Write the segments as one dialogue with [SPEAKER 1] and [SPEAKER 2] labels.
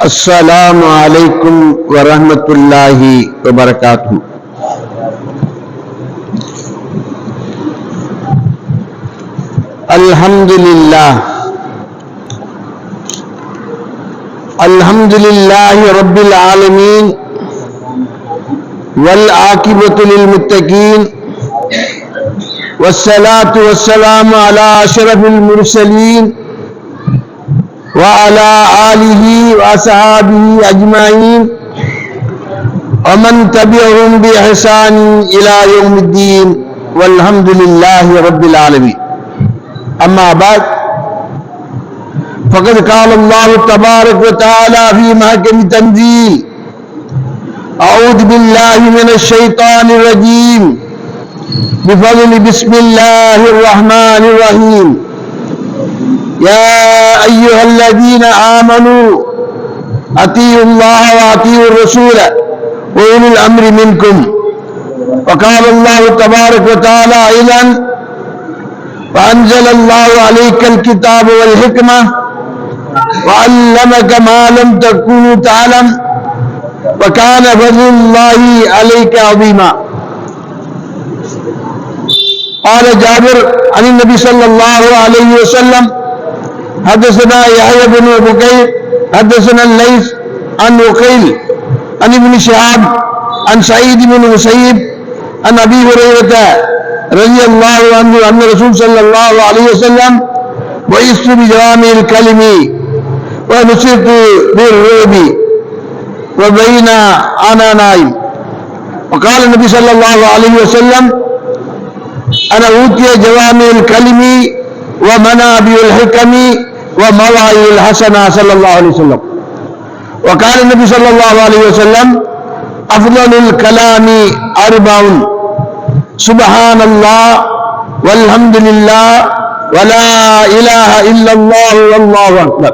[SPEAKER 1] السلام عليكم ورحمة الله وبركاته. الحمد لله. الحمد لله رب العالمين. والعاقبة للمتقين. والصلاة والسلام على أشرف المرسلين. وعلى آله وأصحابه أجمعين. ومن تبعهم بإحسان إلى يوم الدين والحمد لله رب العالمين. أما بعد فقد قال الله تبارك وتعالى في محكم تنزيل أعوذ بالله من الشيطان الرجيم. بفضل بسم الله الرحمن الرحيم. يا أيها الذين آمنوا أطيعوا الله وأطيعوا الرسول وأولي الأمر منكم وقال الله تبارك وتعالى أيضا وأنزل الله عليك الكتاب والحكمة وعلمك ما لم تكن تعلم وكان فضل الله عليك عظيما. قال جابر عن النبي صلى الله عليه وسلم حدثنا يحيى بن بكير حدثنا الليث عن وقيل عن ابن شهاب عن سعيد بن مسيب عن أبي هريرة رضي الله عنه أن الرسول صلى الله عليه وسلم بعثت بجوامع الكلم ونصرت بالرعب وبين أنا نائم. وقال النبي صلى الله عليه وسلم أنا أوتي جوامع الكلم ومنابع الحكم ومواعظ الحسنه صلى الله عليه وسلم وقال النبي صلى الله عليه وسلم افضل الكلام اربع سبحان الله والحمد لله ولا اله الا الله والله اكبر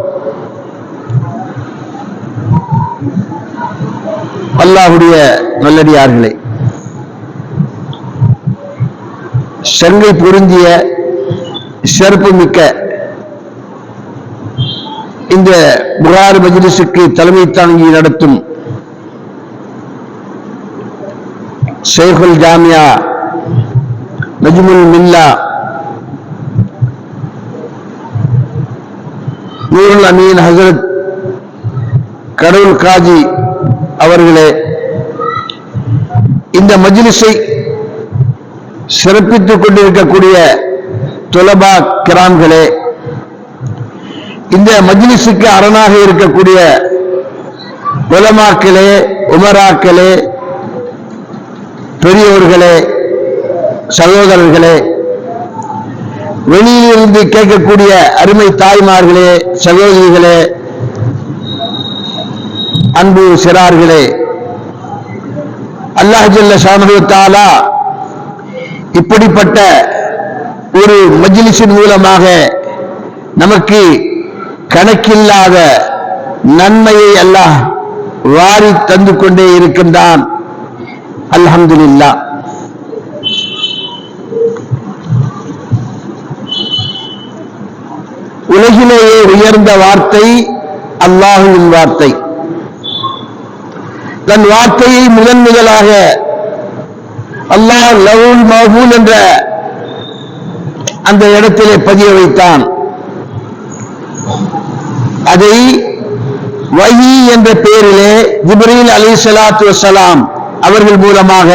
[SPEAKER 1] அல்லாஹுடைய நல்லடியார்களே சங்கை பொருந்திய சிறப்பு மிக்க இந்த புகார் மஜ்லிஸுக்கு தலைமை தாங்கி நடத்தும் ஷேகுல் ஜாமியா நஜ்முல் மில்லா நூருல் அமீன் ஹசரத் கடவுள் காஜி அவர்களே இந்த மஜ்லிஸை சிறப்பித்துக் கொண்டிருக்கக்கூடிய துலபா கிராம்களே இந்த மஜ்லிஸுக்கு அரணாக இருக்கக்கூடிய உலமாக்களே உமராக்களே பெரியோர்களே சகோதரர்களே வெளியிலிருந்து கேட்கக்கூடிய அருமை தாய்மார்களே சகோதரிகளே அன்பு சிறார்களே அல்லாஹ் ஜல்ல இப்படிப்பட்ட ஒரு மஜ்லிஸின் மூலமாக நமக்கு கணக்கில்லாத நன்மையை அல்லாஹ் வாரி தந்து கொண்டே இருக்கின்றான். அல்ஹம்துல்லா உலகிலேயே உயர்ந்த வார்த்தை அல்லாஹுவின் வார்த்தை. தன் வார்த்தையை முதன் முதலாக அல்லாஹ் லவுல் மஹூல் என்ற அந்த இடத்திலே பதிய வைத்தான். அதை வகி என்ற பெயரிலே ஜிப்ரீல் அலி சலாத்து வசலாம் அவர்கள் மூலமாக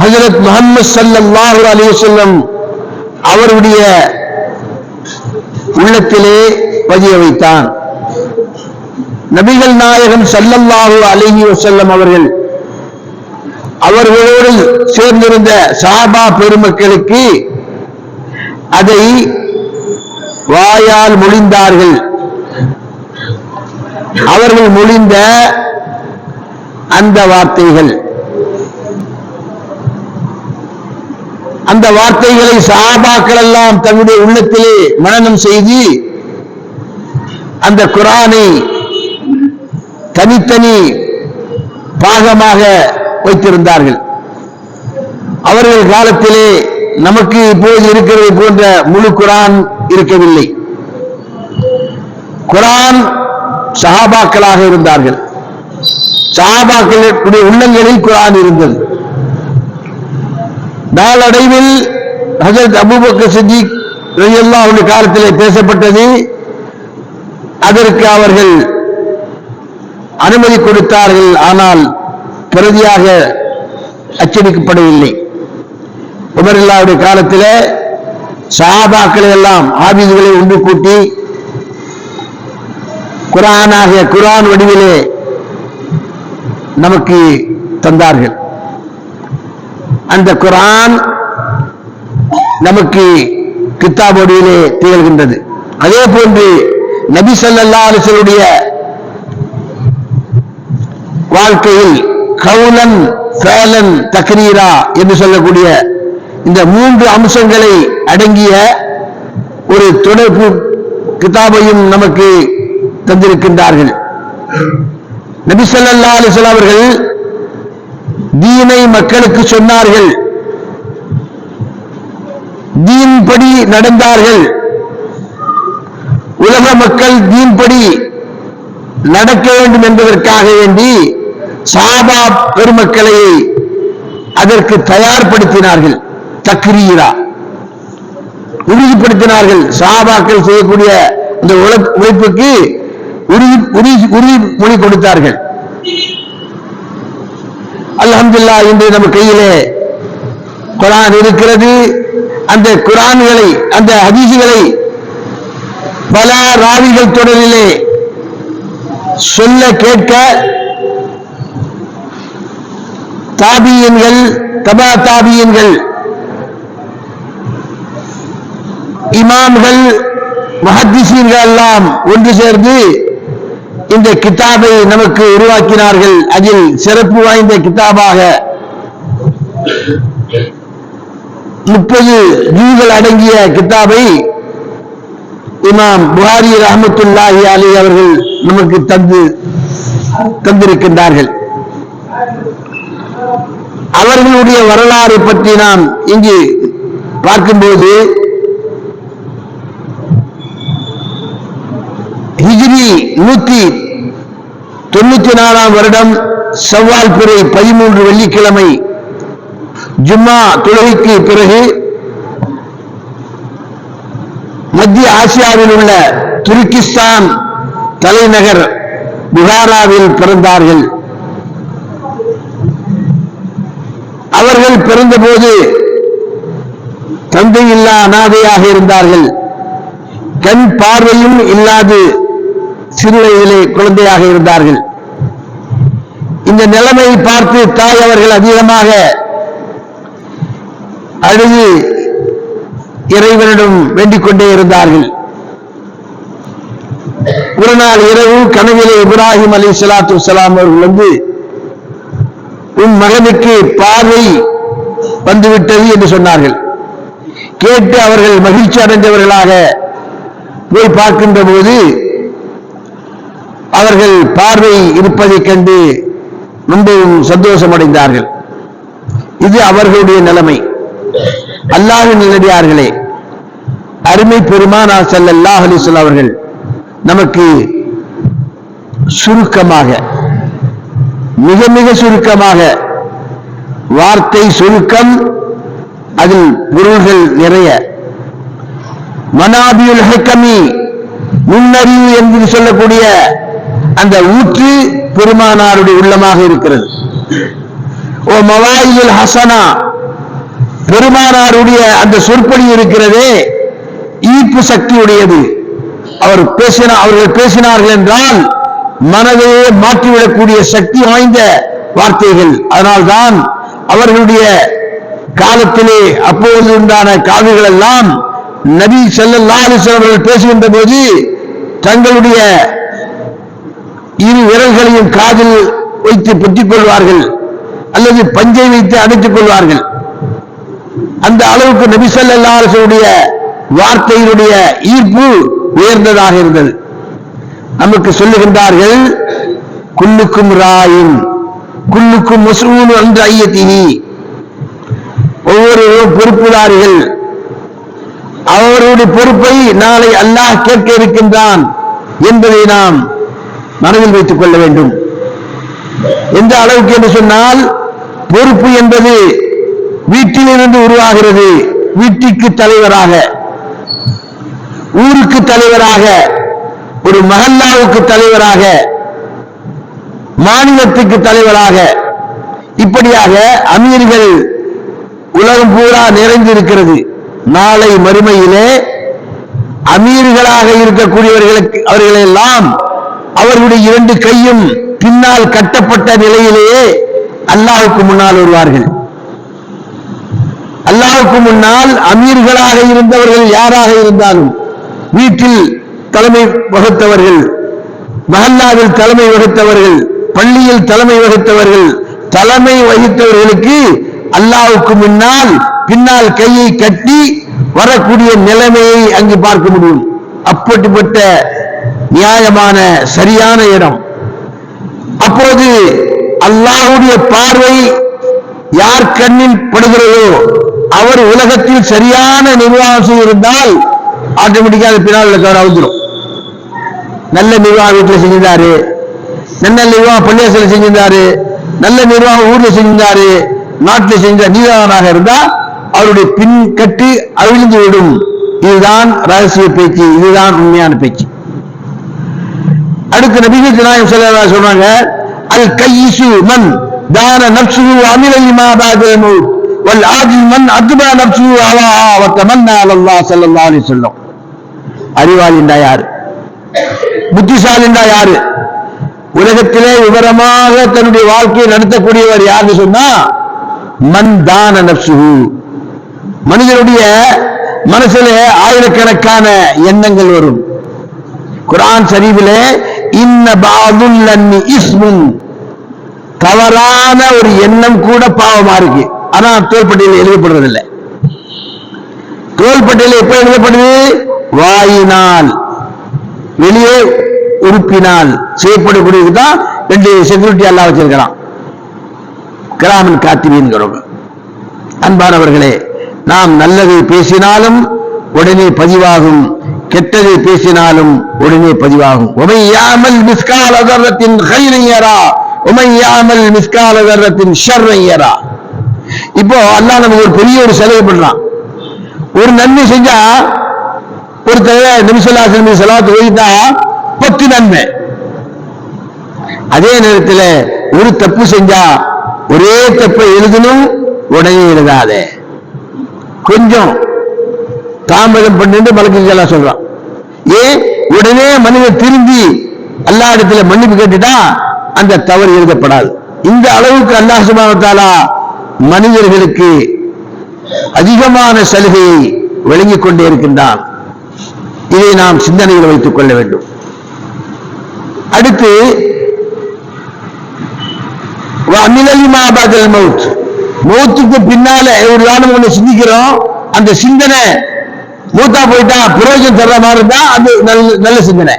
[SPEAKER 1] ஹசரத் முகமது சல்லாஹூ அலி வல்லம் அவருடைய உள்ளத்திலே பதிய வைத்தான் நபிகள் நாயகம் சல்லல்லாஹு அலிஹி வசல்லம் அவர்கள் அவர்களோடு சேர்ந்திருந்த சாபா பெருமக்களுக்கு அதை வாயால் மொழிந்தார்கள். அவர்கள் மொழிந்த அந்த வார்த்தைகள். அந்த வார்த்தைகளை சாபாக்கள் எல்லாம் தன்னுடைய உள்ளத்திலே மனனம் செய்து அந்த குரானை தனித்தனி பாகமாக வைத்திருந்தார்கள். அவர்கள் காலத்திலே நமக்கு இப்போது இருக்கிறது போன்ற முழு குரான் இருக்கவில்லை. குரான் சஹாபாக்களாக இருந்தார்கள். சஹாபாக்களுடைய உள்ளங்களில் குரான் இருந்தது. நாளடைவில் ஹசரத் அபூபக்கர் சித்திக் அவருடைய காலத்தில் பேசப்பட்டது. அதற்கு அவர்கள் அனுமதி கொடுத்தார்கள். ஆனால் பிரதியாக அச்சடிக்கப்படவில்லை. உமரில்லாவுடைய காலத்தில் சாபாக்களை எல்லாம் ஆபீதுகளை ஒன்று கூட்டி குரானாகிய குரான் வடிவிலே நமக்கு தந்தார்கள். அந்த குரான் நமக்கு கித்தாப் வடிவிலே திகழ்கின்றது. அதே போன்று நபி ஸல்லல்லாஹு அலிசருடைய வாழ்க்கையில் கவுலன் ஃபேலன் தக்ரீரா என்று சொல்லக்கூடிய இந்த மூன்று அம்சங்களை அடங்கிய ஒரு தொடர்பு கிதாபையும் நமக்கு தந்திருக்கின்றார்கள். நபிசல்லா அலிசல் அவர்கள் தீனை மக்களுக்கு சொன்னார்கள். தீன்படி நடந்தார்கள். உலக மக்கள் தீன்படி நடக்க வேண்டும் என்பதற்காக வேண்டி சாபா பெருமக்களை அதற்கு தயார்படுத்தினார்கள். தக்ரீரா. உறுதிப்படுத்தினார்கள். சாபாக்கள் செய்யக்கூடிய அந்த உழைப்புக்கு உறுதி உறுதி உறுதிமொழி கொடுத்தார்கள். அல்ஹம்துலில்லாஹ் இன்று நம்ம கையிலே குரான் இருக்கிறது. அந்த குரான்களை அந்த ஹதீசுகளை பல ராவிகள் தொடரிலே சொல்ல கேட்க தாபியன்கள் தபா தாபியன்கள் இமாம்கள் மஹத்திசீன்கள் எல்லாம் ஒன்று சேர்ந்து இந்த கிதாபை நமக்கு உருவாக்கினார்கள். அதில் சிறப்பு வாய்ந்த கிதாபாக முப்பது ஜூகள் அடங்கிய கிதாபை இமாம் புகாரி ரஹமத்துல்லாஹி அலி அவர்கள் நமக்கு தந்து தந்திருக்கின்றார்கள். அவர்களுடைய வரலாறு பற்றி நாம் இங்கு பார்க்கும்போது ஹிஜ்ரி நூத்தி தொண்ணூத்தி நாலாம் வருடம் செவ்வால் பிறை பதிமூன்று வெள்ளிக்கிழமை ஜும்மா தொழுகைக்கு பிறகு மத்திய ஆசியாவில் உள்ள துருக்கிஸ்தான் தலைநகர் புகாராவில் பிறந்தார்கள். அவர்கள் பிறந்தபோது தந்தையில்லா அனாதையாக இருந்தார்கள். கண் பார்வையும் இல்லாது சிறு வயதிலே குழந்தையாக இருந்தார்கள். இந்த நிலைமையை பார்த்து தாய் அவர்கள் அதிகமாக அழுது இறைவனிடம் வேண்டிக் கொண்டே இருந்தார்கள். ஒரு நாள் இரவு கனவிலே இப்ராஹிம் அலி சலாத்து சலாம் அவர்கள் வந்து உன் மகனுக்கு பார்வை வந்துவிட்டது என்று சொன்னார்கள். கேட்டு அவர்கள் மகிழ்ச்சி அடைந்தவர்களாக போய் பார்க்கின்ற போது அவர்கள் பார்வை இருப்பதைக் கண்டு ரொம்பவும் சந்தோஷம் அடைந்தார்கள் இது அவர்களுடைய நிலைமை. அல்லாஹ் நிலடியார்களே அருமை பெருமானா ஸல்லல்லாஹு அலைஹி வஸல்லம் அவர்கள் நமக்கு சுருக்கமாக மிக மிக சுருக்கமாக வார்த்தை சுருக்கம் அதில் பொருள்கள் நிறைய. மனாபியுல் ஹக்கமி நுண்ணறிவு என்று சொல்லக்கூடிய அந்த ஊற்று பெருமானாருடைய உள்ளமாக இருக்கிறது. ஓ மவாயில் ஹசனா பெருமானாருடைய அந்த சொற்பொழி இருக்கிறதே ஈர்ப்பு சக்தி உடையது அவர் பேசின அவர்கள் பேசினார்கள் என்றால் மனதையே மாற்றிவிடக்கூடிய சக்தி வாய்ந்த வார்த்தைகள். அதனால்தான் அவர்களுடைய காலத்திலே அப்போது உண்டான காவிகள் எல்லாம் நபி செல்லல்லா அலைஹி அவர்கள் பேசுகின்ற போது தங்களுடைய இரு விரல்களையும் காதில் வைத்து பொத்திக் கொள்வார்கள். அல்லது பஞ்சை வைத்து அணைத்துக் கொள்வார்கள். அந்த அளவுக்கு நபி ஸல்லல்லாஹு வார்த்தையினுடைய ஈர்ப்பு உயர்ந்ததாக இருந்தது. நமக்கு சொல்லுகின்றார்கள் குல்லுக்கும் ராயின் குல்லுக்கும் மசூல் அந்த ஐயத்தினி ஒவ்வொருவரும் பொறுப்புதாரிகள் அவருடைய பொறுப்பை நாளை அல்லாஹ் கேட்க இருக்கின்றான் என்பதை நாம் மனதில் வைத்துக் கொள்ள வேண்டும். எந்த அளவுக்கு என்று சொன்னால் பொறுப்பு என்பது வீட்டிலிருந்து உருவாகிறது வீட்டிற்கு தலைவராக ஊருக்கு தலைவராக ஒரு மகல்லாவுக்கு தலைவராக மாநிலத்துக்கு தலைவராக இப்படியாக அமீர்கள் உலகம் பூரா நிறைந்திருக்கிறது. நாளை மறுமையிலே அமீர்களாக இருக்கக்கூடியவர்களுக்கு அவர்களெல்லாம் அவர்களுடைய இரண்டு கையும் பின்னால் கட்டப்பட்ட நிலையிலேயே அல்லாஹுக்கு முன்னால் வருவார்கள். அல்லாவுக்கு முன்னால் அமீர்களாக இருந்தவர்கள் யாராக இருந்தாலும் வீட்டில் தலைமை வகுத்தவர்கள் மஹல்லாவில் தலைமை வகுத்தவர்கள் பள்ளியில் தலைமை வகுத்தவர்கள் தலைமை வகித்தவர்களுக்கு அல்லாவுக்கு முன்னால் பின்னால் கையை கட்டி வரக்கூடிய நிலைமையை அங்கு பார்க்க முடியும். அப்படிப்பட்ட நியாயமான சரியான இடம். அப்போது அல்லாஹுடைய பார்வை யார் கண்ணில் படுகிறதோ அவர் உலகத்தில் சரியான நிர்வாகம் இருந்தால் ஆட்டோமேட்டிக்கா அது பின்னால் உள்ள நல்ல நிர்வாகம் வீட்டில் செஞ்சிருந்தாரு. நல்ல நிர்வாகம் பள்ளியாசல செஞ்சிருந்தாரு. நல்ல நிர்வாகம் ஊர்ல செஞ்சிருந்தாரு. நாட்டில் செஞ்ச நீதிவானாக இருந்தா அவருடைய பின் கட்டி அவிழ்ந்து விடும். இதுதான் ரகசிய பேச்சு இதுதான் உண்மையான பேச்சு. அடுத்து நபிகள் நாயகம் ஸல்லல்லாஹு சொல்றாங்க அல் கையிசு மன் தான நப்சு அமில லிமா வல் ஆதி மன் அத்பா நப்சு அவா வ அல்லா அலல்லாஹ் ஸல்லல்லாஹு சொல்லும் அறிவாளிண்டா யாரு? புத்திசாலிண்டா யாரு? உலகத்திலே விவரமாக தன்னுடைய வாழ்க்கையை நடத்தக்கூடியவர் யாருன்னு சொன்னா மன் தான நப்சு மனிதனுடைய மனசிலே ஆயிரக்கணக்கான எண்ணங்கள் வரும். குரான் சரிவிலே தவறான ஒரு எண்ணம் கூட பாவமா இருக்கு. ஆனா தோள்பட்டியல எழுதப்படுறதில்லை தோள்பட்டியல எப்ப எழுதப்படுது? வாயினால். வெளியே உறுப்பினால். செய்யப்படக்கூடியது தான் ரெண்டு செக்யூரிட்டி எல்லாம் வச்சிருக்கிறான். கிராமன் காத்திரிங்கிறவங்க அன்பானவர்களே நாம் நல்லது பேசினாலும் உடனே பதிவாகும் கெட்டதை பேசினாலும் உடனே பதிவாகும். உமையாமல் மிஸ்கால தர்றத்தின் கைரையரா உமையாமல் மிஸ்கால தர்றத்தின் ஷர்ரையரா இப்போ அல்லா நமக்கு ஒரு பெரிய ஒரு செலவு பண்றான். ஒரு நன்மை செஞ்சா ஒருத்தர் தடவை நிமிஷலாசன் செலவாத்து ஓய்ந்தா பத்து நன்மை. அதே நேரத்தில் ஒரு தப்பு செஞ்சா ஒரே தப்பை எழுதணும் உடனே எழுதாதே. கொஞ்சம் தாமதம் பண்ணிட்டு மலக்குகளா சொல்றான். ஏன்? உடனே மனிதன் திரும்பி அல்லா இடத்துல மன்னிப்பு கேட்டுட்டா அந்த தவறு எழுதப்படாது. இந்த அளவுக்கு அல்லாஹ் சுப்ஹானஹு மனிதர்களுக்கு அதிகமான சலுகையை வழங்கிக் கொண்டே இருக்கின்றான். இதை நாம் சிந்தனையில் வைத்துக் கொள்ள வேண்டும். அடுத்து அமிலலிமா மவுத். மௌத்துக்கு பின்னால ஒரு தானம் ஒண்ணு சிந்திக்கிறோம். அந்த சிந்தனை மூத்தா போயிட்டா பிரயோஜனம் தர்ற மாதிரி இருந்தா அது நல்ல நல்ல சிந்தனை.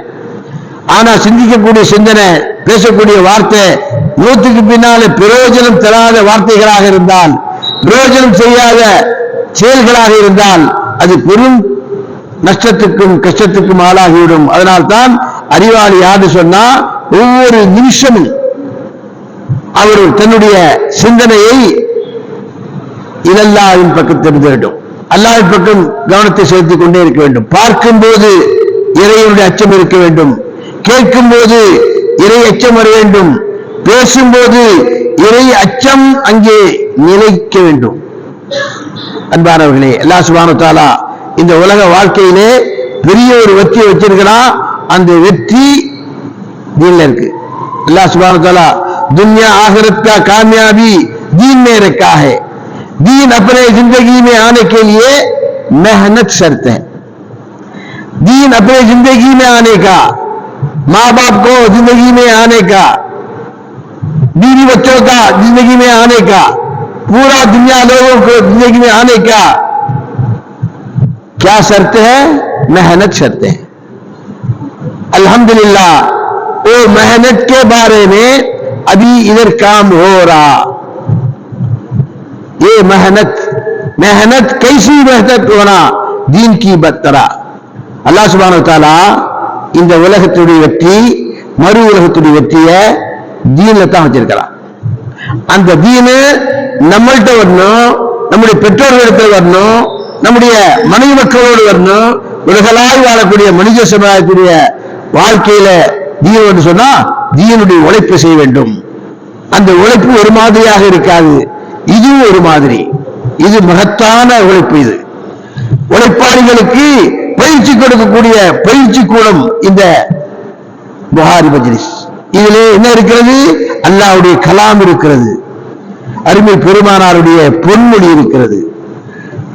[SPEAKER 1] ஆனா சிந்திக்கக்கூடிய சிந்தனை பேசக்கூடிய வார்த்தை மூத்துக்கு பின்னாலே பிரயோஜனம் தராத வார்த்தைகளாக இருந்தால் பிரயோஜனம் செய்யாத செயல்களாக இருந்தால் அது பெரும் நஷ்டத்துக்கும் கஷ்டத்துக்கும் ஆளாகிவிடும். அதனால்தான் அறிவாளி யாரு சொன்னா ஒவ்வொரு நிமிஷமும் அவர் தன்னுடைய சிந்தனையை இதெல்லாம் பக்கம் தெரிந்து வேண்டும் அல்லாஹ் பக்கம் கவனத்தை செலுத்திக் கொண்டே இருக்க வேண்டும். பார்க்கும் போது இறைவனுடைய அச்சம் இருக்க வேண்டும். கேட்கும் போது இறை அச்சம் வர வேண்டும். பேசும்போது இறை அச்சம் அங்கே நிலைக்க வேண்டும். அன்பானவர்களே அல்லா சுபானு தாலா இந்த உலக வாழ்க்கையிலே பெரிய ஒரு வெற்றியை வச்சிருக்கிறான் அந்த வெற்றி தீன்ல இருக்கு. அல்லா சுபானு துன்யா ஆகரத்தா காமியாபி தீன் நேரக்காக दीन अपने ज़िंदगी में आने के लिए मेहनत शर्त है। दीन अपने ज़िंदगी में आने का माँ बाप को ज़िंदगी में आने का, बीवी बच्चों का ज़िंदगी में आने का, पूरा दुनिया लोगों को ज़िंदगी में आने का क्या शर्त है? मेहनत शर्त है। अल्हम्दुलिल्लाह, वो मेहनत के बारे में अभी इधर काम हो रहा। ये मेहनत मेहनत कैसी मेहनत होना दीन की बतरा அல்லாஹ் சுப்ஹானஹு வ தஆலா இந்த உலகத்துடைய வெற்றி மறு உலகத்துடைய வெற்றியை தீன்ல தான் வச்சிருக்கிறான் அந்த தீனு நம்மள்கிட்ட வரணும் நம்முடைய பெற்றோர்களிடத்தில் வரணும் நம்முடைய மனைவி மக்களோடு வரணும் உலகளாய் வாழக்கூடிய மனித சமுதாயத்துடைய வாழ்க்கையில தீன் என்று சொன்னா தீனுடைய உழைப்பு செய்ய வேண்டும் அந்த உழைப்பு ஒரு மாதிரியாக இருக்காது இதுவும் ஒரு மாதிரி. இது மகத்தான உழைப்பு இது. உழைப்பாளிகளுக்கு பயிற்சி கொடுக்கக்கூடிய பயிற்சி கூடம் இந்த புகாரி மஜ்லிஸ். இதிலே என்ன இருக்கிறது? அல்லாவுடைய கலாம் இருக்கிறது. அருமை பெருமானாருடைய பொன்மொழி இருக்கிறது.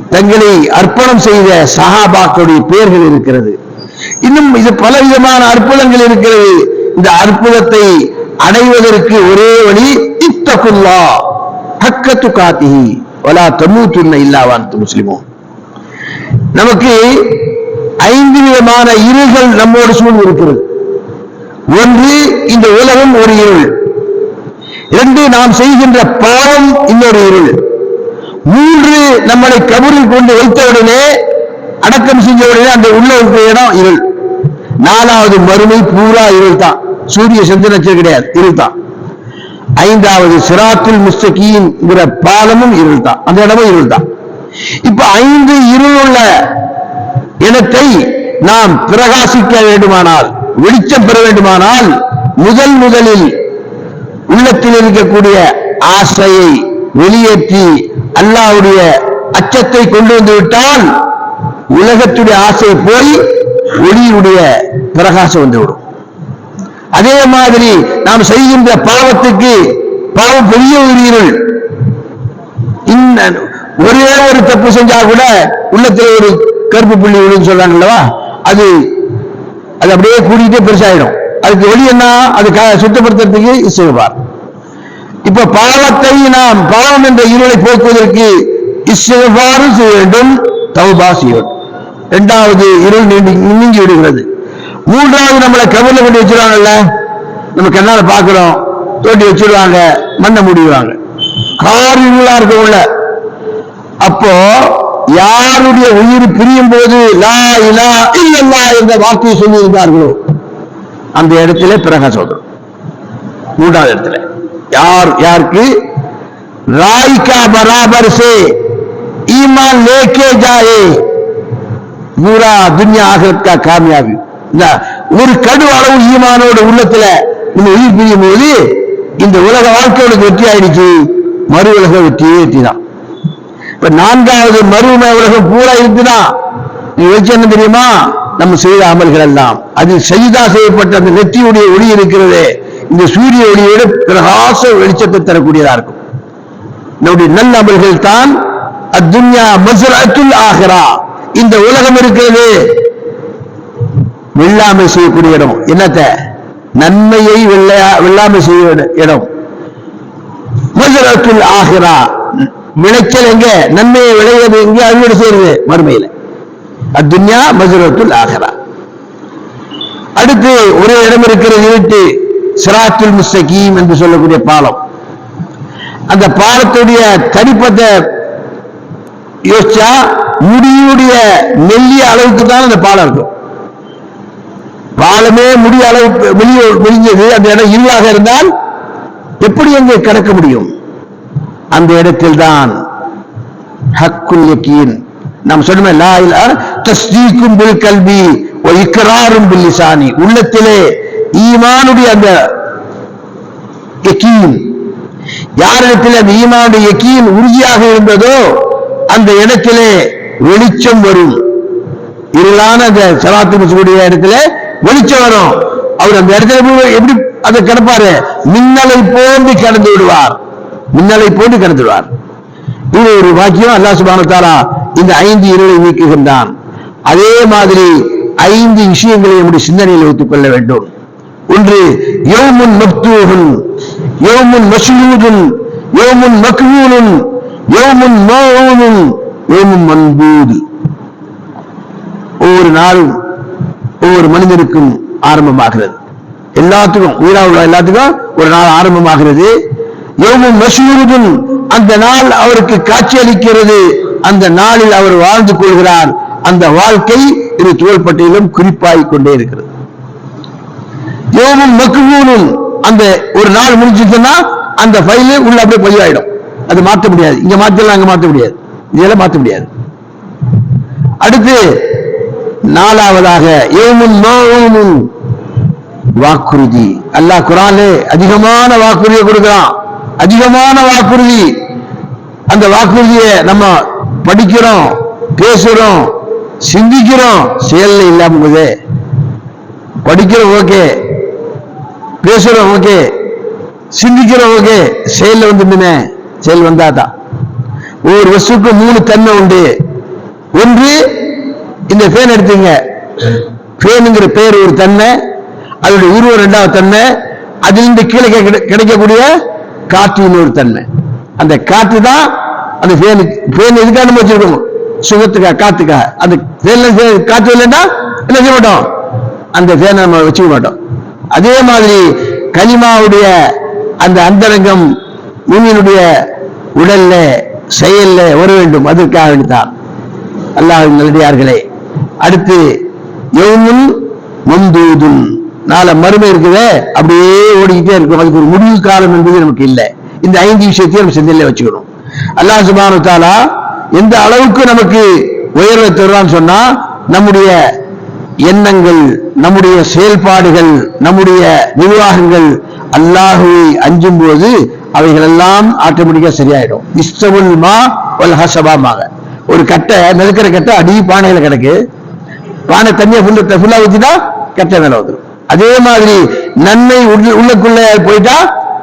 [SPEAKER 1] தங்களை அர்ப்பணம் செய்த சஹாபாக்களுடைய பெயர்கள் இருக்கிறது. இன்னும் இது பல விதமான அற்புதங்கள் இருக்கிறது. இந்த அற்புதத்தை அடைவதற்கு ஒரே வழி இத்தகுல்லா. ஹக்கத்து காத்திஹி வலா தமூத்துன்ன இல்லாவான் முஸ்லிமோ நமக்கு ஐந்து விதமான இருள்கள் நம்மோடு சூழ்ந்து இருக்கிறது ஒன்று இந்த உலகம் ஒரு இருள். இரண்டு நாம் செய்கின்ற பாவம் இன்னொரு இருள். மூன்று நம்மளை கபரில் கொண்டு வைத்தவுடனே அடக்கம் செஞ்ச உடனே அந்த உள்ள இருக்கிற இடம் இருள். நாலாவது மறுமை பூரா இருள் தான் சூரிய சந்திரன் கிடையாது இருள் தான் ஐந்தாவது சிராத்தில் முஸ்தகீன்ங்கிற பாலமும் இருள் தான் அந்த இடமும் இருள் தான் இப்ப ஐந்து இருளுள்ள உள்ள இடத்தை நாம் பிரகாசிக்க வேண்டுமானால் வெளிச்சம் பெற வேண்டுமானால் முதல் முதலில் உள்ளத்தில் இருக்கக்கூடிய ஆசையை வெளியேற்றி அல்லாவுடைய அச்சத்தை கொண்டு வந்து விட்டால் உலகத்துடைய ஆசை போய் ஒளியுடைய பிரகாசம் வந்துவிடும் அதே மாதிரி நாம் செய்கின்ற பாவத்துக்கு பாவம் பெரிய ஒரு இருள் இந்த ஒரே ஒரு தப்பு செஞ்சா கூட உள்ளத்துல ஒரு கருப்பு புள்ளி விழுன்னு சொல்றாங்க அல்லவா அது அது அப்படியே கூடிட்டே பெருசாயிடும் அதுக்கு ஒளி என்ன? அது சுத்தப்படுத்துறதுக்கு இசைவார் இப்ப பாவத்தை நாம் பாவம் என்ற இருளை போக்குவதற்கு இசைவாரும் செய்ய வேண்டும் தௌபா செய்ய வேண்டும். இரண்டாவது இருள் நீங்கி விடுகிறது மூன்றாவது நம்மளை கபர்ல கொண்டு வச்சிருவாங்கல்ல நம்ம கண்ணால பாக்குறோம் தோண்டி வச்சிருவாங்க மண்ணை முடிவாங்க கார் இருளா இருக்க உள்ள அப்போ யாருடைய உயிர் பிரியும் போது லா இலா இல்லல்லா என்ற வார்த்தையை சொல்லி இருந்தார்களோ அந்த இடத்துல பிரகாசம் வந்துடும் மூன்றாவது இடத்துல. யார் யாருக்கு? ராய்கா பராபர் சே ஈமான் லேக்கே ஜாயே. பூரா துன்யா ஆகிரத் கா ஒரு கடு அளவு ஈமானோட உள்ளத்துல நம்ம உயிர் பிரியும் போது இந்த உலக வாழ்க்கையோட வெற்றி ஆயிடுச்சு. மறு உலக வெற்றியே வெற்றி தான் இப்ப நான்காவது மறுமை உலகம் பூரா இருக்குதான் நீ வச்சு என்ன தெரியுமா? நம்ம செய்த அமல்கள் எல்லாம். அது செய்தா செய்யப்பட்ட அந்த நெற்றியுடைய ஒளி இருக்கிறதே. இந்த சூரிய ஒளியோட பிரகாச வெளிச்சத்தை தரக்கூடியதா இருக்கும். நம்முடைய நல்ல அமல்கள் தான் அத்துன்யா மசுரத்துல் ஆகிறா இந்த உலகம் இருக்கிறது. வெள்ளாமை செய்யக்கூடிய இடம். என்னத்த? நன்மையை வெள்ளையா வெள்ளாமை செய்ய இடம். மதுரத்தில் ஆகிறா விளைச்சல் எங்க? நன்மையை விளையது எங்க? அறுவடை செய்யறது மறுமையில. அத்துன்யா மதுரத்தில் ஆகிறா அடுத்து ஒரு இடம் இருக்கிறது இருட்டு சிராத்துல் முஸ்தகீம் என்று சொல்லக்கூடிய பாலம். அந்த பாலத்துடைய தனிப்பட்ட யோசிச்சா முடியுடைய மெல்லிய அளவுக்கு தான் அந்த பாலம் இருக்கும். காலமே முடிய அளவு வெளியே முடிஞ்சது அந்த இடம் இருளாக இருந்தால் எப்படி அங்கே கடக்க முடியும்? அந்த இடத்தில் தான் ஹக்குல் யக்கீன் நாம் சொன்னோமே லா இலா தஸ்தீக்கும் பில் கல்வி வ இக்ராரும் பில் லிசானி. உள்ளத்திலே ஈமானுடைய அந்த யக்கீன் யாரிடத்தில் அந்த ஈமானுடைய யக்கீன் உறுதியாக இருந்ததோ அந்த இடத்திலே வெளிச்சம் வரும். இருளான அந்த சலாத்து இடத்திலே இடத்துல வெளிச்சம் வரும் அவர் அந்த இடத்துல போய் எப்படி அதை கிடப்பாரு? மின்னலை போன்று கடந்து விடுவார். மின்னலை போன்று கடந்து விடுவார். இது ஒரு வாக்கியம். அல்லா சுபான தாரா இந்த ஐந்து இருளை நீக்குகின்றான். அதே மாதிரி ஐந்து விஷயங்களை நம்முடைய சிந்தனையில் வைத்துக் கொள்ள வேண்டும். ஒன்று யோமுன் மக்தூஹுன் யோமுன் மசூதுன் யோமுன் மக்பூலுன் யோமுன் மோனும் யோமுன் மன்பூது. ஒவ்வொரு நாளும் ஒவ்வொரு மனிதனுக்கும் ஆரம்பமாகிறது. எல்லாத்துக்கும் உயிராக உள்ள எல்லாத்துக்கும் ஒரு நாள் ஆரம்பமாகிறது. எவ்வளவு மசூருதும் அந்த நாள் அவருக்கு காட்சி அளிக்கிறது. அந்த நாளில் அவர் வாழ்ந்து கொள்கிறார். அந்த வாழ்க்கை இது தோள்பட்டியிலும் குறிப்பாய் கொண்டே இருக்கிறது. யோமும் மக்பூலும் அந்த ஒரு நாள் முடிஞ்சிச்சுன்னா அந்த ஃபைலு உள்ள அப்படியே பதிவாயிடும். அது மாற்ற முடியாது. இங்க மாத்திடலாம் அங்க மாத்த முடியாது. இதெல்லாம் மாத்த முடியாது. அடுத்து நாலாவதாக யோமுன் மௌமுன் வாக்குறுதி. அல்லாஹ் குரானே அதிகமான வாக்குறுதியை கொடுக்கிறான். அதிகமான வாக்குறுதி. அந்த வாக்குறுதியை நம்ம படிக்கிறோம் பேசுறோம் சிந்திக்கிறோம். செயல்ல இல்லாம போதே படிக்கிறோம் ஓகே. பேசுறோம் ஓகே. சிந்திக்கிறோம் ஓகே. செயல்ல வந்து செயல் வந்தாதான். ஒரு வருஷத்துக்கு மூணு தன்மை உண்டு. ஒன்று இந்த ஃபேன் எடுத்தீங்க. ஃபேனுங்கிற பேர் ஒரு தன்மை அதனுடைய உருவம் ரெண்டாவது தன்மை அதிலிருந்து கீழே கிடை- கிடைக்கக்கூடிய காற்றின் ஒரு தன்மை. அந்த காற்று தான் அந்த ஃபேனு ஃபேன் எதுக்காக நம்ம வச்சிருக்கோம்? சுகத்துக்காக காத்துக்காக அந்த ஃபேன்ல காற்று இல்லைன்னா என்ன செய்ய மாட்டோம்? அந்த ஃபேனை நம்ம வச்சுக்க மாட்டோம். அதே மாதிரி கனிமாவுடைய அந்த அந்தரங்கம் பூமியினுடைய உடல்ல செயல்ல வர வேண்டும். அதற்காக வேண்டிதான் அல்லாஹ் நல்லடியார்களே அடுத்து யௌமுன் மம்தூதுன் நாளை மறுமை இருக்குதே? அப்படியே ஓடிக்கிட்டே இருக்கும். அதுக்கு ஒரு முடிவு காலம் என்பது நமக்கு இல்லை. இந்த ஐந்து விஷயத்தையும் நம்ம சிந்தையில வச்சுக்கணும். அல்லாஹ் சுபானு தாலா எந்த அளவுக்கு நமக்கு உயர்வை தருவான்னு சொன்னா நம்முடைய எண்ணங்கள் நம்முடைய செயல்பாடுகள் நம்முடைய நிர்வாகங்கள் அல்லாஹுவை அஞ்சும் போது அவைகள் எல்லாம் ஆட்டோமேட்டிக்கா சரியாயிடும். இஸ்தவுல் மா வல் ஹசபாமாக ஒரு கட்டை நெருக்கிற கட்டை அடி பானையில கிடக்கு. பானை தண்ணியை ஃபுல்லா ஃபுல்லாக ஊற்றிட்டா கெட்ட மேல வந்துடும் அதே மாதிரி நன்மை உள்ள- உள்ளுக்குள்ள போயிட்டா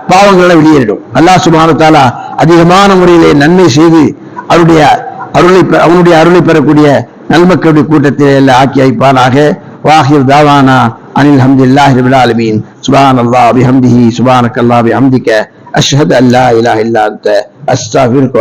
[SPEAKER 1] பாவங்களை வெளியேறிடும். அல்லாஹ் சுப்ஹானஹு அதிகமான முறையிலே நன்மை செய்து அவருடைய அருளை அவனுடைய அருளை பெறக்கூடிய நல்மக்களுடைய கூட்டத்திலே எல்லாம் ஆக்கி வைப்பானாக வாஹிர் தாவானா அனில் ஹம்துலில்லாஹி ரபில் ஆலமீன். அல்லா பிஹம்திஹி சுப்ஹானக்கல்லாஹ் பிஹம்திக. அஷ்ஹது அல்லா இலாஹ இல்லா அன்த. அஸ்தக்ஃபிருக